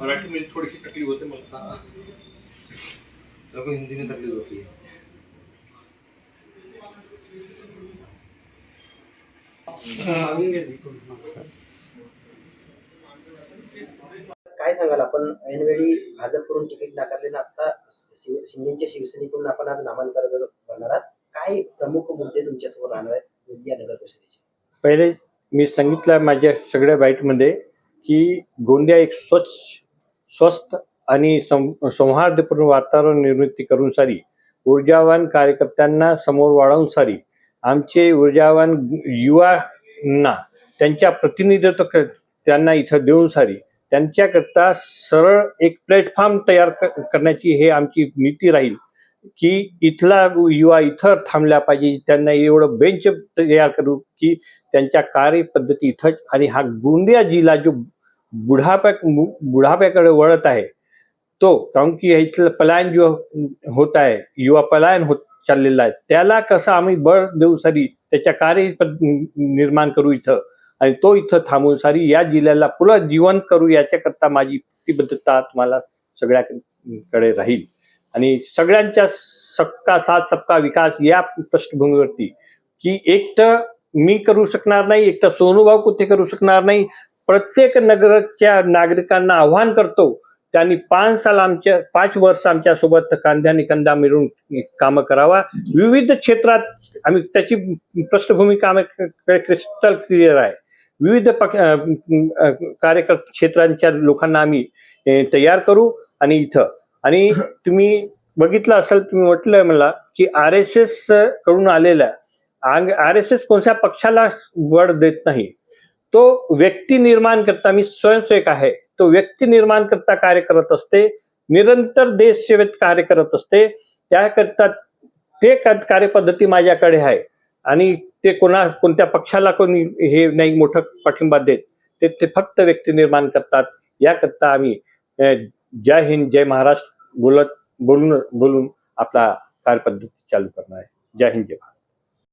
मराठी में थोड़ी सी तकलीफ होते मला तेरे को हिंदी में तकलीफ होती. है सांगाल आपण? ऐनवेळी भाजपकडून तिकीट नाकारलेलं आता शिंदेच्या शिवसेनेकडून आपण आज नामांकन करणार आहात काय प्रमुख मुद्दे तुमच्यासमोर राहणार आहेत गोंदिया नगर परिषदेचे? पहिले मी सांगितलं माझ्या सगळ्या बाईटमध्ये की गोंदिया एक स्वच्छ स्वस्त आणि संहार्दपूर्ण सौहार्दपूर्ण वातावरण निर्मिती करून सारी ऊर्जावान कार्यकर्त्यांना समोर वाढवून सारी आमचे ऊर्जावान युवांना त्यांच्या प्रतिनिधित्व त्यांना इथं देऊन सारी त्यांच्याकरता सरळ एक प्लॅटफॉर्म तयार क- करण्याची हे आमची नीती राहील की इथला युवा इथं थांबल्या पाहिजे. त्यांना एवढं बेंच तयार करू की त्यांच्या कार्यपद्धती इथंच आणि हा गोंदिया जिल्हा जो बुढाप्या बुढाप्याकडे वळत आहे तो कारण की इथलं पलायन जो होत आहे युवा पलायन होत चाललेला आहे त्याला कसं आम्ही बळ देऊ सारी त्याच्या कार्य पद- निर्माण करू इथं. आणि तो इथं थांबून सारी या जिल्ह्याला पुन्हा जीवन करू याच्याकरता माझी प्रतिबद्धता तुम्हाला सगळ्याकडे राहील. आणि सगळ्यांच्या सबका साथ सबका विकास या पृष्ठभूमीवरती की एकटं मी करू शकणार नाही एकटं सोनूभाऊ कुठे करू शकणार नाही. प्रत्येक नगरच्या नागरिकांना आव्हान करतो त्यांनी पाच साल आमच्या पाच वर्ष आमच्यासोबत कांद्याने कंदा मिळून कामं करावा. विविध क्षेत्रात आम्ही त्याची पृष्ठभूमी काम क्रिस्टल क्लिअर आहे. विविध प्रक कार्यकर क्षेत्रांच्या लोकांना आम्ही तयार करू आणि इथं. आणि तुम्ही बघितलं असेल तुम्ही म्हटलं मला की आर एस एसकडून आलेल्या आर एस एस कोणत्या पक्षाला बळ देत नाही? तो व्यक्ती निर्माण करता मी स्वयंसेवक आहे तो व्यक्ती निर्माण करता कार्य करत असते निरंतर देश सेवेत कार्य करत असते त्याकरता ते कार्यपद्धती माझ्याकडे आहे. आणि ते कोणा कोणत्या पक्षाला कोणी हे नाही मोठं पाठिंबा देत ते ते फक्त व्यक्ती निर्माण करतात. याकरता आम्ही जय हिंद जय महाराष्ट्र बोलत बोलून बोलून आपला कार्यपद्धती चालू करणार आहे. जय हिंद जय महाराष्ट्र.